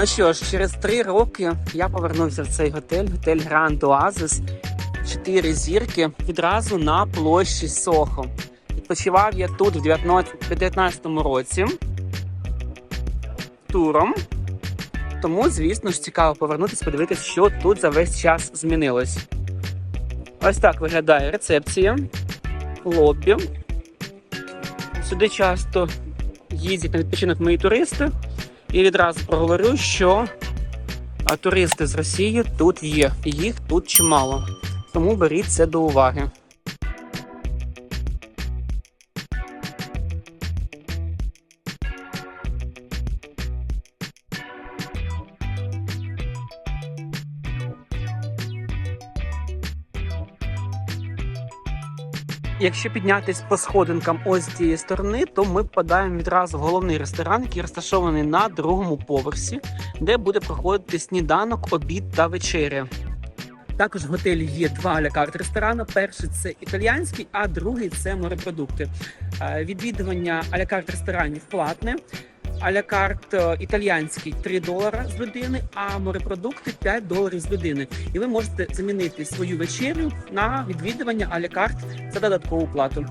Ну що ж, через три роки я повернувся в цей готель, готель Grand Oasis. Чотири зірки відразу на площі Сохо. Відпочивав я тут в 2019 році туром. Тому, звісно ж, цікаво повернутися, подивитися, що тут за весь час змінилось. Ось так виглядає рецепція, лобі. Сюди часто їздять на відпочинок мої туристи. І відразу проговорю, що туристи з Росії тут є, їх тут чимало. Тому беріть це до уваги. Якщо піднятись по сходинкам ось цієї сторони, то ми попадаємо відразу в головний ресторан, який розташований на другому поверсі, де буде проходити сніданок, обід та вечеря. Також в готелі є два алякарт ресторани. Перший це італіянський, а другий це морепродукти. Е, Відвідування алякарт ресторанів платне. Алякарт е, італіянський 3 долара з людини, а морепродукти 5 доларів з людини. І ви можете замінити свою вечерю на відвідування алякарт за додаткову плату.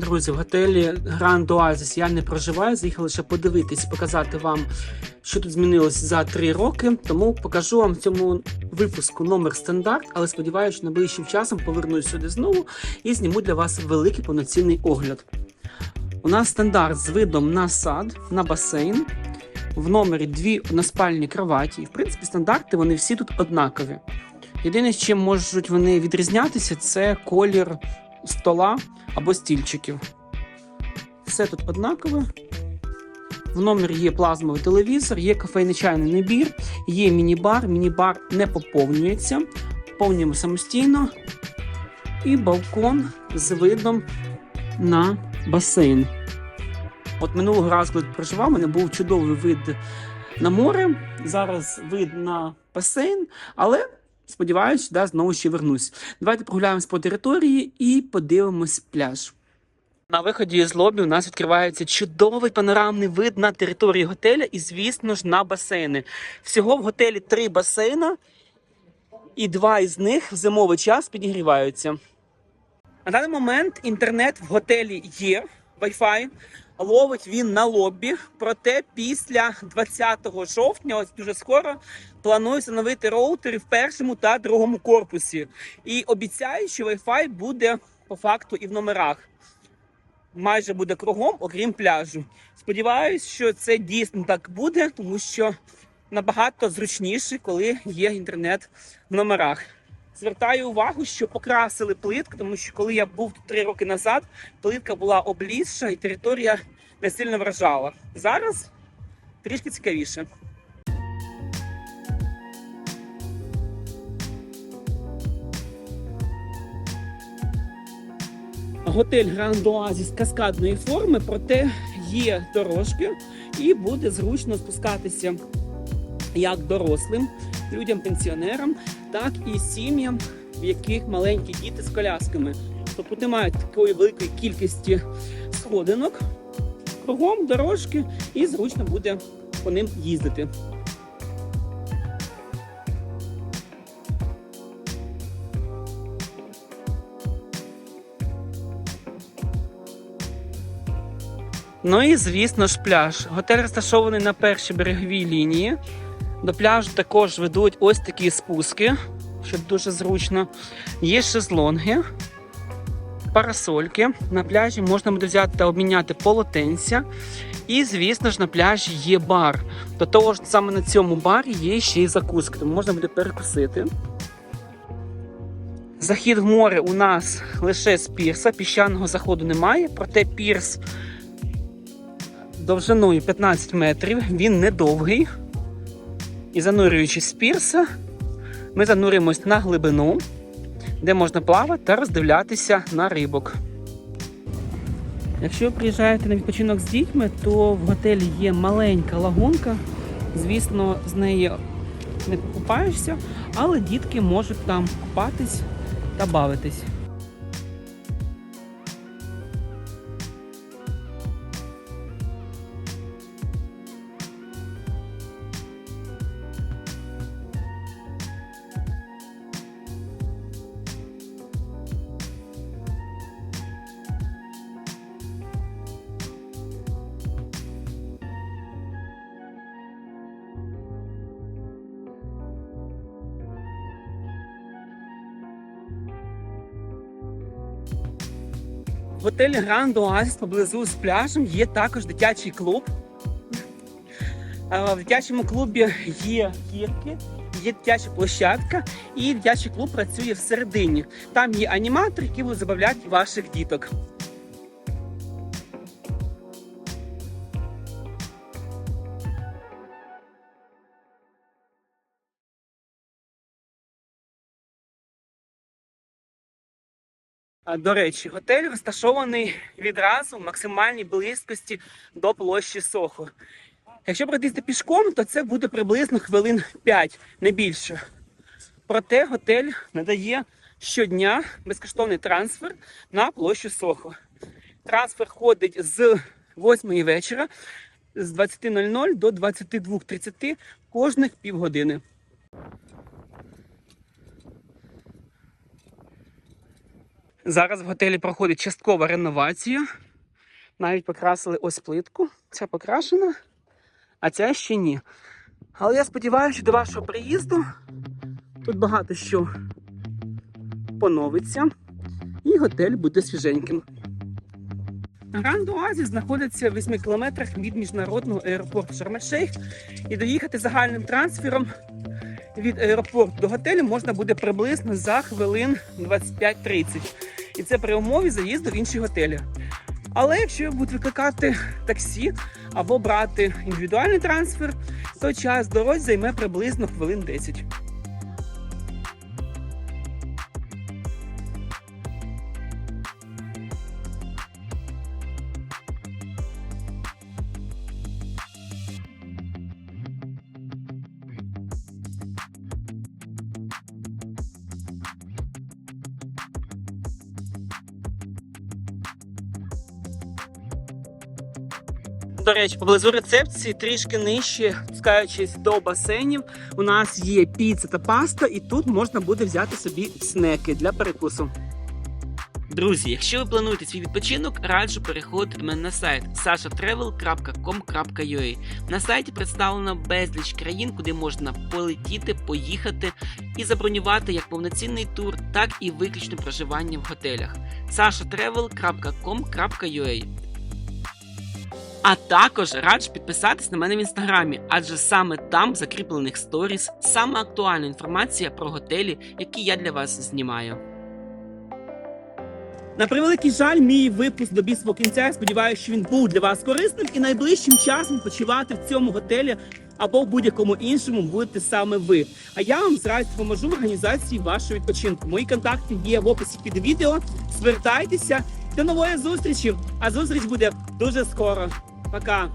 Друзі, в готелі Grand Oasis я не проживаю. Заїхав лише подивитись, показати вам, що тут змінилось за три роки. Тому покажу вам в цьому випуску номер стандарт, але сподіваюся, що найближчим часом повернусь сюди знову і зніму для вас великий повноцінний огляд. У нас стандарт з видом на сад, на басейн. В номері дві односпальні кроваті. І в принципі, стандарти вони всі тут однакові. Єдине, з чим можуть вони відрізнятися, це колір стола або стільчиків. Все тут однакове. В номері є плазмовий телевізор, є кафейний чайний набір, є міні-бар. Міні-бар не поповнюється. Поповнюємо самостійно. І балкон з видом на басейн. От минулого разу, коли проживав, у мене був чудовий вид на море. Зараз вид на басейн, але сподіваюся, да, знову ще вернусь. Давайте прогуляємось по території і подивимось пляж. На виході з лобі у нас відкривається чудовий панорамний вид на територію готеля і, звісно ж, на басейни. Всього в готелі три басейна, і два із них в зимовий час підігріваються. На даний момент інтернет в готелі є, Wi-Fi. Ловить він на лобі. Проте після 20 жовтня, ось дуже скоро, планую встановити роутери в першому та другому корпусі. І обіцяю, що Wi-Fi буде по факту і в номерах. Майже буде кругом, окрім пляжу. Сподіваюсь, що це дійсно так буде, тому що набагато зручніше, коли є інтернет в номерах. Звертаю увагу, що покрасили плитку, тому що коли я був тут три роки назад, плитка була облізша і територія не сильно вражала. Зараз трішки цікавіше. Готель Grand Oasis каскадної форми, проте є дорожки і буде зручно спускатися як дорослим людям, пенсіонерам, так і сім'ям, в яких маленькі діти з колясками. Тобто немає такої великої кількості сходинок, кругом дорожки, і зручно буде по ним їздити. Ну і звісно ж пляж. Готель розташований на першій береговій лінії. До пляжу також ведуть ось такі спуски, що дуже зручно. Є шезлонги, парасольки. На пляжі можна буде взяти та обміняти полотенця. І, звісно ж, на пляжі є бар. До того ж, саме на цьому барі є ще й закуски, тому можна буде перекусити. Захід в море у нас лише з пірса, піщаного заходу немає, проте пірс довжиною 15 метрів, він недовгий. І занурюючись з пірса, ми занурюємось на глибину, де можна плавати та роздивлятися на рибок. Якщо ви приїжджаєте на відпочинок з дітьми, то в готелі є маленька лагунка. Звісно, з неї не покупаєшся, але дітки можуть там купатись та бавитись. Готелі Гранд Oasis поблизу з пляжем є також дитячий клуб. Е, В дитячому клубі є кірки, є дитяча площадка, і дитячий клуб працює всередині. Там є аніматор, який буде забавляти ваших діток. До речі, готель розташований відразу в максимальній близькості до площі Сохо. Якщо пройтися пішком, то це буде приблизно хвилин 5, не більше. Проте готель надає щодня безкоштовний трансфер на площу Сохо. Трансфер ходить з 8 вечора з 20.00 до 22.30 кожних півгодини. Зараз в готелі проходить часткова реновація. Навіть покрасили ось плитку. Ця покрашена, а ця ще ні. Але я сподіваюся, до вашого приїзду тут багато що поновиться, і готель буде свіженьким. Гранд Оазіс знаходиться в 8 кілометрах від міжнародного аеропорту Шарм-Ель-Шейх. І доїхати загальним трансфером від аеропорту до готелю можна буде приблизно за хвилин 25-30. І це при умові заїзду в інші готелі. Але якщо будуть викликати таксі або брати індивідуальний трансфер, то час дорозі займе приблизно хвилин 10. До речі, поблизу рецепції трішки нижче, спускаючись до басейнів, у нас є піца та паста, і тут можна буде взяти собі снеки для перекусу. Друзі, якщо ви плануєте свій відпочинок, раджу переходити до мене на сайт sashatravel.com.ua. На сайті представлено безліч країн, куди можна полетіти, поїхати і забронювати як повноцінний тур, так і виключне проживання в готелях. sashatravel.com.ua а також раджу підписатись на мене в інстаграмі, адже саме там закріплених сторіс саме актуальна інформація про готелі, які я для вас знімаю. На превеликий жаль, мій випуск до свого кінця. Я сподіваюся, що він був для вас корисним і найближчим часом почувати в цьому готелі або в будь-якому іншому будете саме ви. А я вам з радістю допоможу в організації вашого відпочинку. Мої контакти є в описі під відео. Звертайтеся до нової зустрічі, а зустріч буде дуже скоро. 马刚